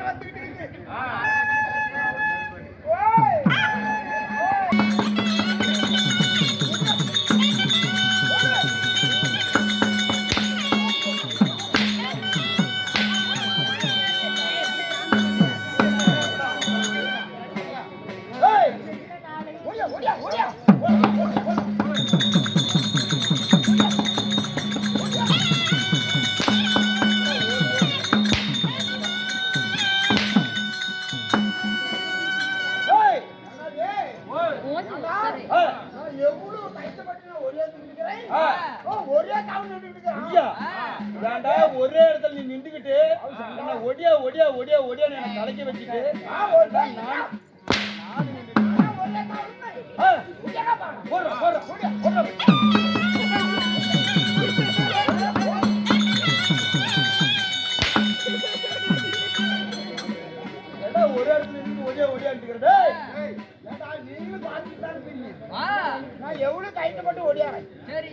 வந்துகிட்டு இருக்கு ஒடியா ஒடியா ஒடியா ஒடியா எனக்கு கலைக்க வச்சுட்டு போடுற போடுற போடுற நீங்களும் பாத்துக்கிட்டா இருக்கீங்க. நான் எவ்வளவு கைட்டு மட்டும் ஓடியாரேன் சரி.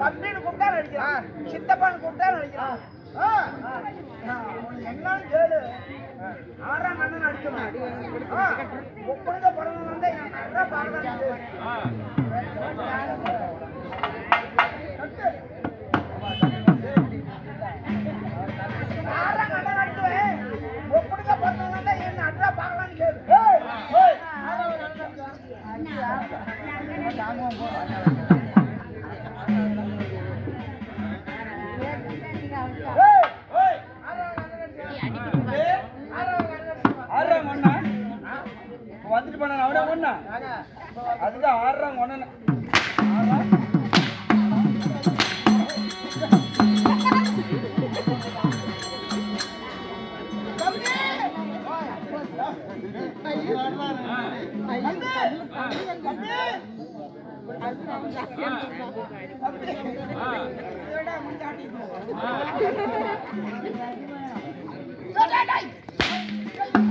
தம்பின்னு கூப்பிட்டா நடிக்கிறான் சித்தப்பான்னு கூப்பிட்டா நடிக்கிறான் என்னன்னு கேளு. ஆறாம் கண்ணன் அடிக்கணும் ஒப்பனுக்கு பிறந்தவன் தான் என் நல்லா பார்க்கணும் வந்துட்டு போனா அவனே ஒண்ணா அதுதான் ஆடுறாங்க ஒன்னு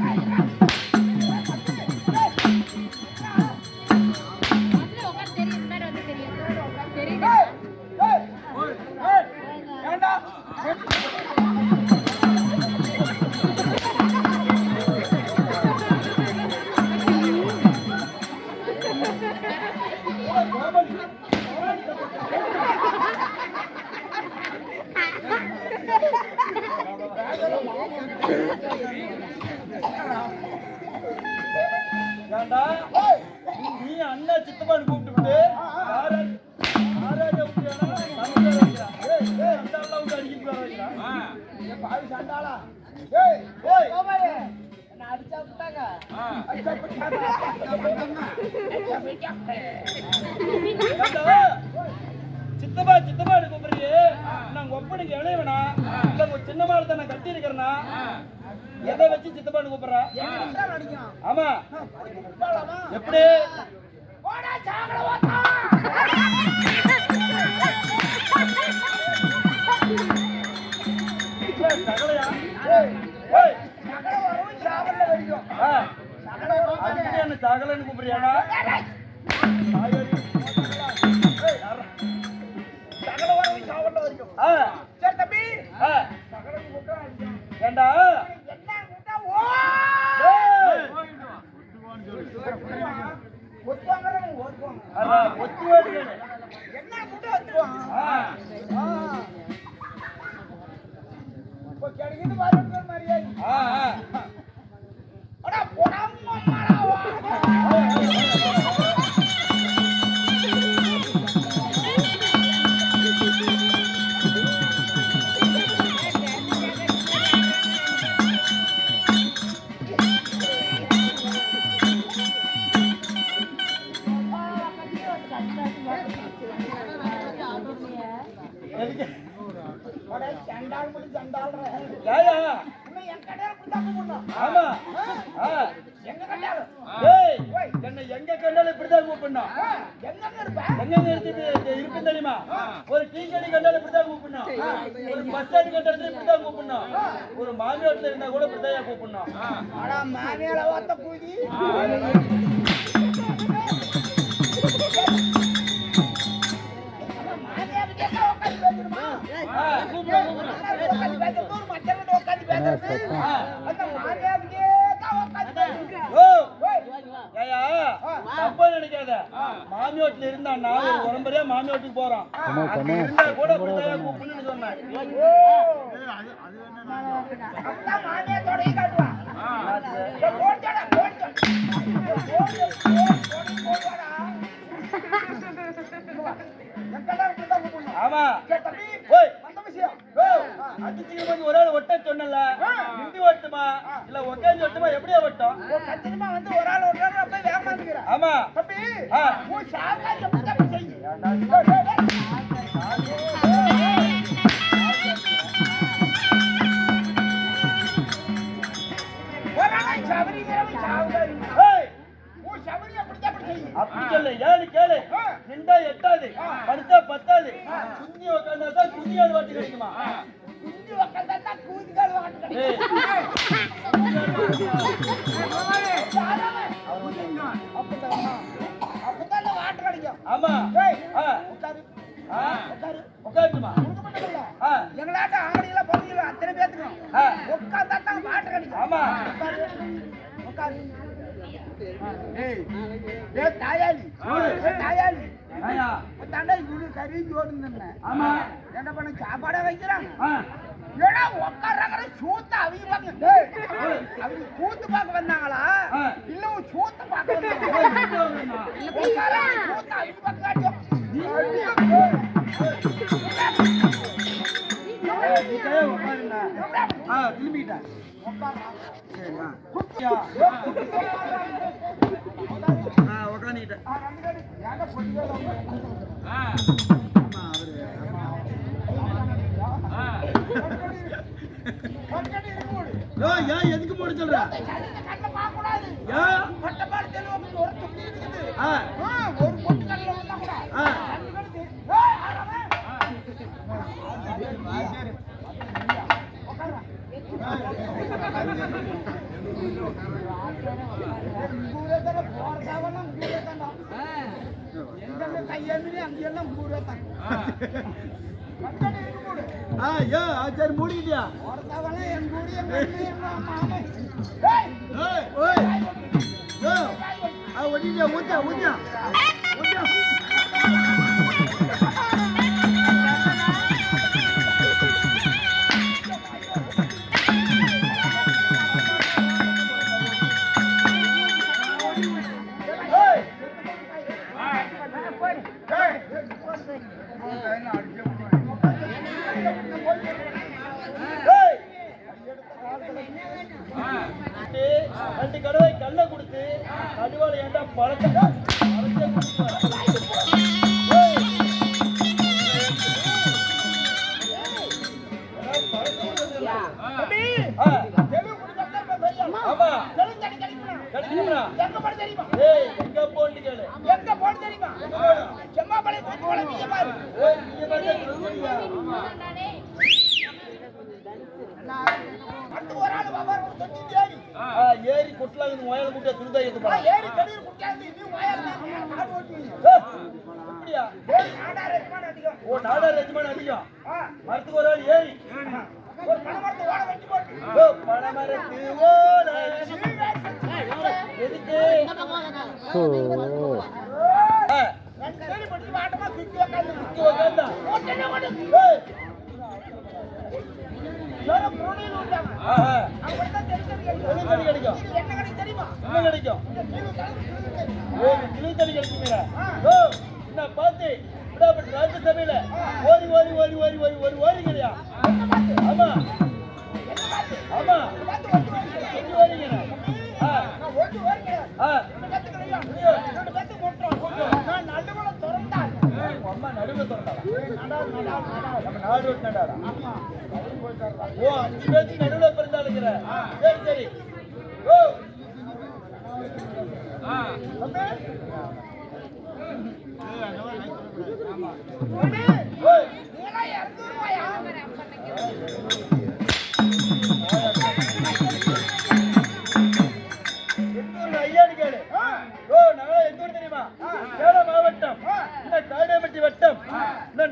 Hey! பாவி சண்டாளா ஏய் என்ன அடிச்சா விட்டாங்க அடிச்சா விட்டாங்க சித்தப்பா சித்தப்பா கூப்பிடுறீ நாங்க ஒப்படைக்கு இளையவனா இல்ல உங்க சின்னமா இருந்தா நான் கட்டி இருக்கிறேன்னா எதை வச்சு சித்தப்பான்னு கூப்பிடுறா ஆமா எப்படி ஏண்டா ஆமா. எங்க கடையாலும் ஏய், என்னை எங்க கண்டாலும் இப்படிதான் கூப்பிடணும். எங்க இருப்ப எங்க நிறுத்திட்டு இருக்கு தெரியுமா? ஒரு டீ கடை கண்டாலும் இப்படிதான் கூப்பிடணும். ஒரு பஸ் ஸ்டாண்ட் கண்டாலும் இப்படிதான் கூப்பிடணும். ஒரு மாமியாட்டில் இருந்தா கூட இப்படிதான் கூப்பிடணும். அடா மானியால வாத்த கூதி தப்பா நினைக்காத மாமியாட்டில் இருந்தான்னா உடம்படியா மாமியாட்டுக்கு அங்க இருந்தா கூட கூப்பிடணும்னு சொன்னேன் கூப்பிடணும். ஆமா ஒரு ஆள் ஒட்ட சொன்னல இல்ல உட்காந்து ஓட்டுமா எப்படியா ஒரு கச்சிதமா வந்து ஒரு ஆள் ஒரு ஆள் அப்படியே வேகமா. ஆமா தம்பி, ஆ. அப்பதான் அப்பதான் இந்த வாட்டு கிடைக்கும் ஆமா உட்காரு. உட்காரு. ஆ, எங்களாட்ட ஆடியில பகுதியில் அத்தனை பேத்துக்கும். ஆ, உட்காந்தா தான் வாட்டு கிடைக்கும் ஆமா. உட்காரு. உட்காரு. தாயாளி. தாயாளி. தாண்டா இவ்வளவு கறி ஜோடுன்னு ஆமா. என்ன பண்ண சாப்பாடா வைக்கிறான். ஏடா உட்கார்றாங்க சூத்த அவங்க டேய் அவங்க கூத்து பார்க்க வந்தாங்களா. இல்ல சூத்த பார்க்க வந்தாங்களா? சூத்த அவங்க பார்க்க நீ கையை உட்காருண்ணா. ஆ, திரும்பிக்கிட்டேன் சரிம்மா. யா. ஆ, உட்காந்துக்கிட்டேன் ஏய், ஏன்? எதுக்கு போட சொல்ற ஒரு ஓய், ஏய், ஆ, ஒட்டிட்டியா, ஊத்தியா, ஊத்தியா, ஊத்தியா. ரெண்டு கடவை கல்லை கொடுத்து கடுவால ஏன்டா பழத்தை பழத்தை கொடுத்து வர. ஏய். ஏதாவது பழத்தை கொடுத்து இல்ல. தம்பி, ஆ, தெலுங்கு குடிக்கிறதா இப்ப பெரிய ஆளு. ஆமா தெலுங்கு தண்ணி கிடைக்கணும். கிடைக்குமா? எங்க போட தெரியுமா ஏய் எங்க போன்னு கேளு எங்க போட தெரியுமா செம்மாபாளையம் கொத்துமலை மீயமா இருக்கு ஏய், இங்க பாருங்க, தெரிஞ்சுக்கியா? அடுத்து ஒரு ஆள் வியாபாரம் ஒரு தொட்டி தேடி ஆ, ஏரி கொட்டலாங்க முயல முட்டை துணிதான் எடுத்து ஆ, போறான் ஏறி தண்ணீர் குடிக்காது நீ வாயால் தான் நாடு ஓட்டுவீங்க அப்படியா? ஏறி நாடார் எஜமான் அதிகம் ஓ நாடார் எஜமான் அதிகம் ஆ, மரத்துக்கு ஒரு பணமரத்து ஓட வெட்டி போட்டு. ஓ பணமரத்து ஓலை. எதுக்கு? ஆ, ரெண்டு தேடி படிச்சு ஆட்டமா சுத்தி உக்காந்து இங்க உக்காந்தா. ஓட்டனே ஓடு. ஏய், சோர புரோனின்னு விட்டாங்க. ஆஹா, அவங்க தான் தெரிஞ்சது எதுக்கு தண்ணி கிடைக்கும் இது என்ன கடை தெரியுமா கிடைக்கும் ஒரு கிளி கிடைக்குங்களா ஓ என்ன பார்த்து? விடாப்பட்டு ராஜ்யசபையில ஓடி ஓடி ஓடி ஓடி ஓடி ஓடி ஓடிங்களையா ஆமா. ஆமா. ஓடி ஓடிங்க அம்மா நம்ம நாடு நடாடா ஓ அஞ்சு நடுவுல பிறந்தாளுங்கிற சரி சரி ஓ ஓடு ஓய் நீலாம் இறந்து வருவாயா எத்தூர் ஐயான்னு கேளு ஓ நாங்களா எத்தூர் தெரியுமா சேலம் மாவட்டம் இந்த காடேப்பட்டி வட்டம் இந்த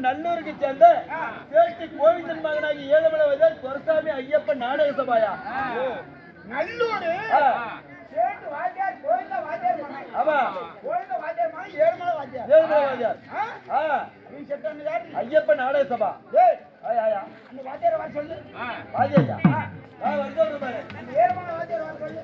நல்லூருக்கு சேர்ந்த சேட்டு கோவிந்தன் மகனாகி ஏழுமலை துரசாமி ஐயப்பன் நாடக சபாயா நல்லூரு. சேட்டு வாத்தியார் மகன். ஆமா. கோயில வாத்தியாரமா ஏழுமலை வாத்தியார். ஏழுமலை வாத்தியார் ஆ. நீ செத்தவங்க யாரு ஐயப்பன் ஆலய சபா. ஏய். ஆயா ஆயா. அந்த வாத்தியார வர சொல்லு. வாத்தியா ஆ. வந்து பாரு. ஏழுமலை வாத்தியார் வர சொல்லு.